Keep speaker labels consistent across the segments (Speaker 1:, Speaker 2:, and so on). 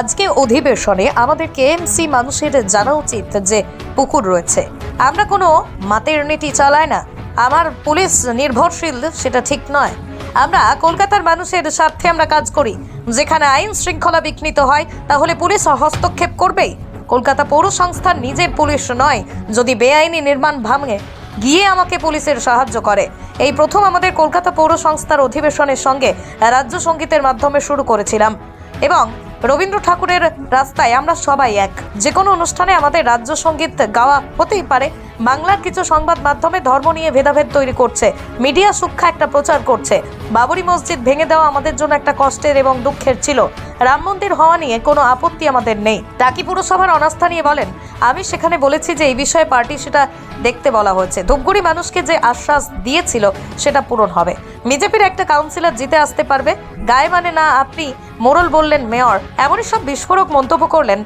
Speaker 1: আজকে অধিবেশনে আমাদের কেএমসি মানুষের জানা উচিত যে পুকুর রয়েছে। আমরা কোনো মাতেরনিটি চালাই না। আমার পুলিশ নির্ভরশীল, সেটা ঠিক নয়। আমরা কলকাতার মানুষের স্বার্থে আমরা কাজ করি। যেখানে আইন শৃঙ্খলা বিঘ্নিত হয়, তাহলে পুলিশ হস্তক্ষেপ করবেই। কলকাতা পৌর সংস্থার নিজের পুলিশ নয়, যদি বেআইনি নির্মাণ ভাঙে, গিয়ে আমাকে পুলিশের সাহায্য করে। এই প্রথম আমাদের কলকাতা পৌর সংস্থার অধিবেশনের সঙ্গে রাজ্য সঙ্গীতের মাধ্যমে শুরু করেছিলাম। এবং রবীন্দ্র ঠাকুরের রাস্তায় আমরা সবাই এক। যে কোনো অনুষ্ঠানে আমাদের রাজ্য সংগীত গাওয়া হতেই পারে। বাংলার কিছু সংবাদ মাধ্যমে ধর্ম নিয়ে ভেদাভেদ তৈরি করছে। মিডিয়া সুক্ষা একটা প্রচার করছে। বাবরি মসজিদ ভেঙে দেওয়া আমাদের জন্য একটা কষ্টের এবং দুঃখের ছিল। রাম মন্দির হওয়া নিয়ে কোনো আপত্তি আমাদের নেই। টাকি পুরসভার অনাস্থা নিয়ে বলেন, আমি সেখানে বলেছি যে এই বিষয়ে পার্টি সেটা দেখতে বলা হয়েছে। ধূপগুড়ি মানুষকে যে আশ্বাস দিয়েছিল সেটা পূরণ হবে। বিজেপির একটা কাউন্সিলর জিতে আসতে পারবে। গায়ে মানে না, আপনি মোরল বললেন মেয়র। এমনই সব বিস্ফোরক মন্তব্য করলেন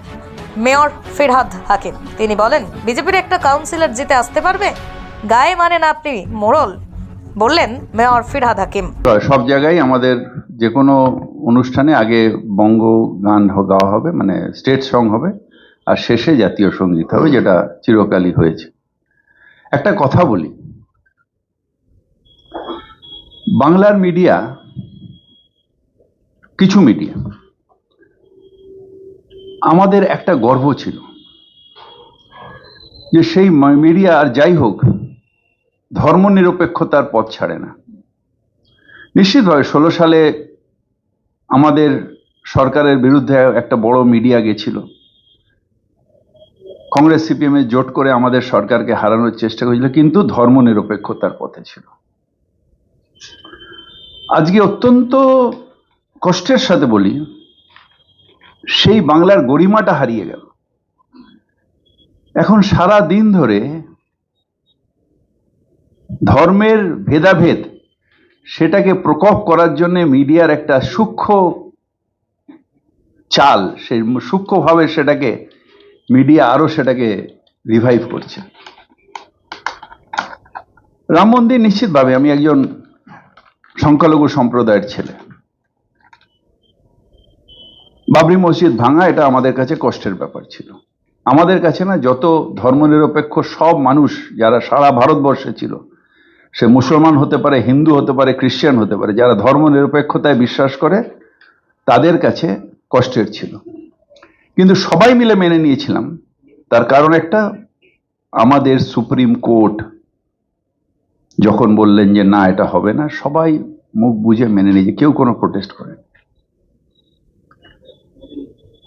Speaker 1: মেয়র ফিরহাদ হাকিম। তিনি বলেন, বিজেপির একটা কাউন্সিলর জিতে আসতে পারবে? গায়ে মানে না, আপনি মোরল বললেন মেয়র ফিরহাদ হাকিম।
Speaker 2: সব জায়গায় আমাদের যে কোনো অনুষ্ঠানে আগে বঙ্গ গান গাওয়া হবে মানে স্টেট সং হবে, আর শেষে জাতীয় সংগীত হবে, যেটা চিরকালই হয়েছে। একটা কথা বলি। বাংলার মিডিয়া কিছু মিডিয়া, আমাদের একটা গর্ব ছিল যে সেই মিডিয়া আর যাই হোক, ধর্মনিরপেক্ষতার পথ ছাড়ে না। নিশ্চিতভাবে ষোলো সালে আমাদের সরকারের বিরুদ্ধে একটা বড় মিডিয়া গেছিল। কংগ্রেস সিপিএম এর জোট করে আমাদের সরকারকে হারানোর চেষ্টা করেছিল, কিন্তু ধর্মনিরপেক্ষতার পথে ছিল। আজকে অত্যন্ত কষ্টের সাথে বলি, সেই বাংলার গরিমাটা হারিয়ে গেল। এখন সারা দিন ধরে ধর্মের ভেদাভেদ সেটাকে প্রকোপ করার জন্য মিডিয়ার একটা সূক্ষ্ম চাল, সেই সূক্ষ্মভাবে সেটাকে মিডিয়া আরও সেটাকে রিভাইভ করছে। রাম মন্দির নিশ্চিতভাবে আমি একজন সংখ্যালঘু সম্প্রদায়ের ছেলে। বাবরি মসজিদ ভাঙা এটা আমাদের কাছে কষ্টের ব্যাপার ছিল। আমাদের কাছে না যত ধর্মনিরপেক্ষ সব মানুষ যারা সারা ভারতবর্ষে ছিল সে মুসলমান হতে পারে, হিন্দু হতে পারে খ্রিস্টান হতে পারে, যারা ধর্ম নিরপেক্ষতায় বিশ্বাস করে তাদের কাছে কষ্টের ছিল। কিন্তু সবাই মিলে মেনে নিয়েছিলাম। তার কারণ একটা, আমাদের সুপ্রিম কোর্ট যখন বললেন যে না, এটা হবে না, সবাই মুখ বুঝে মেনে নিয়েছে, কেউ কোনো প্রোটেস্ট করে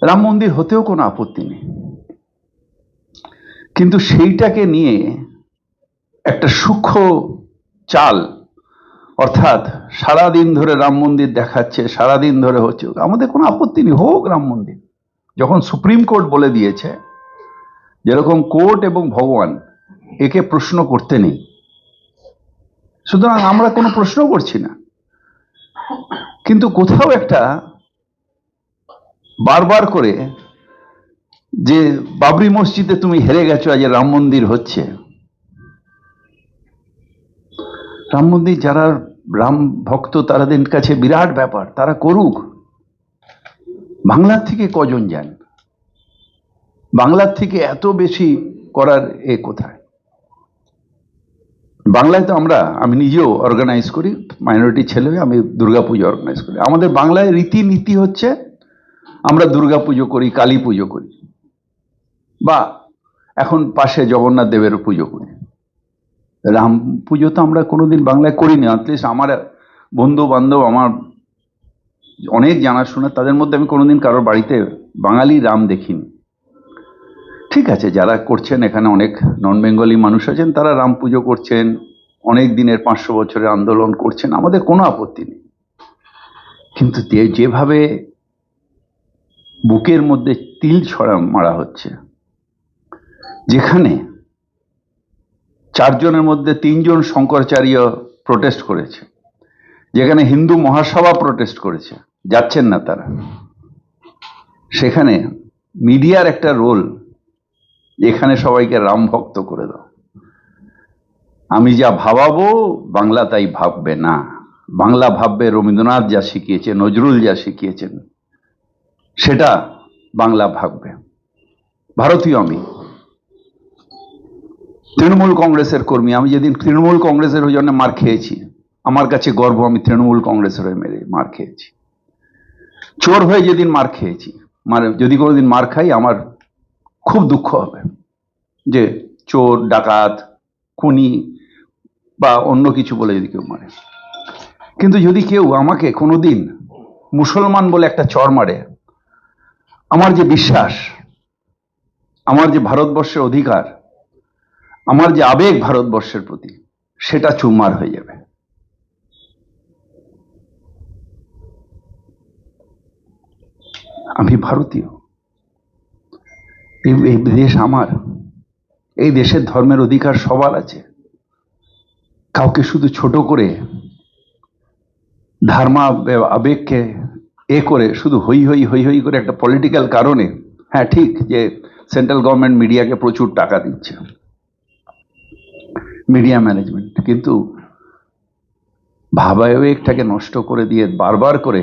Speaker 2: রাম মন্দির হতেও কোনো আপত্তি নেই। কিন্তু সেইটাকে নিয়ে একটা সূক্ষ্ম চাল। অর্থাৎ সারাদিন ধরে রাম মন্দির দেখাচ্ছে, সারাদিন ধরে হচ্ছে। আমাদের কোনো আপত্তি নেই, হোক রাম মন্দির। যখন সুপ্রিম কোর্ট বলে দিয়েছে, যেরকম কোর্ট এবং ভগবান একে প্রশ্ন করতে নেই। সুতরাং আমরা কোনো প্রশ্ন করছি না। কিন্তু কোথাও একটা বারবার করে যে বাবরি মসজিদে তুমি হেরে গেছো, আজ রাম মন্দির হচ্ছে। রাম মন্দির যারা রাম ভক্ত তারাদের কাছে বিরাট ব্যাপার, তারা করুক। বাংলার থেকে কজন যান? বাংলার থেকে এত বেশি করার এ কোথায়? বাংলায় তো আমরা, আমি নিজেও অর্গানাইজ করি মাইনরিটি ছেলে আমি দুর্গাপুজো অর্গানাইজ করি। আমাদের বাংলায় রীতিনীতি হচ্ছে, আমরা দুর্গাপুজো করি কালী পুজো করি। বা এখন পাশে জগন্নাথ দেবের পুজো করি। রাম পুজো তো আমরা কোনোদিন বাংলায় করিনি অ্যাটলিস্ট আমার বন্ধু বান্ধব আমার অনেক জানাশোনা, তাদের মধ্যে আমি কোনোদিন কারোর বাড়িতে বাঙালি রাম দেখিনি। ঠিক আছে, যারা করছেন, এখানে অনেক নন বেঙ্গলি মানুষ আছেন, তারা রাম পুজো করছেন, অনেক দিনের পাঁচশো বছরের আন্দোলন করছেন, আমাদের কোনো আপত্তি নেই। কিন্তু যেভাবে বুকের মধ্যে তিল ছড়া মারা হচ্ছে, যেখানে চারজনের মধ্যে তিনজন শঙ্করাচার্য প্রোটেস্ট করেছে, যেখানে হিন্দু মহাসভা প্রোটেস্ট করেছে, যাচ্ছেন না তারা। সেখানে মিডিয়ার একটা রোল এখানে সবাইকে রাম ভক্ত করে দাও। আমি যা ভাবাবো, বাংলা তাই ভাববে না। বাংলা ভাববে রবীন্দ্রনাথ যা শিখিয়েছে নজরুল যা শিখিয়েছেন, সেটা বাংলা ভাববে। ভারতীয় আমি। তৃণমূল কংগ্রেসের কর্মী, আমি যেদিন তৃণমূল কংগ্রেসের ওই জন্য মার খেয়েছি, আমার কাছে গর্ব, আমি তৃণমূল কংগ্রেসের হয়ে মেরে মার খেয়েছি। চোর হয়ে যেদিন মার খেয়েছি মানে যদি কোনোদিন মার খাই, আমার খুব দুঃখ হবে যে চোর, ডাকাত, খুনি বা অন্য কিছু বলে যদি কেউ মারে। কিন্তু যদি কেউ আমাকে কোনোদিন মুসলমান বলে একটা চর মারে, আমার যে বিশ্বাস, আমার যে ভারতবর্ষের অধিকার আমার যে আবেগ ভারতবর্ষের প্রতি, সেটা চুমার হয়ে যাবে। আমি ভারতীয়। এই দেশ আমার। এই দেশের ধর্মের অধিকার সবার আছে। কাউকে শুধু ছোট করে, ধর্মা, আবেগকে এ করে, শুধু হই হই হই হই করে একটা পলিটিক্যাল কারণে হ্যাঁ ঠিক, যে সেন্ট্রাল গভর্নমেন্ট মিডিয়াকে প্রচুর টাকা দিচ্ছে। মিডিয়া ম্যানেজমেন্ট কিন্তু ভাবাবেগটাকে নষ্ট করে দিয়ে বারবার করে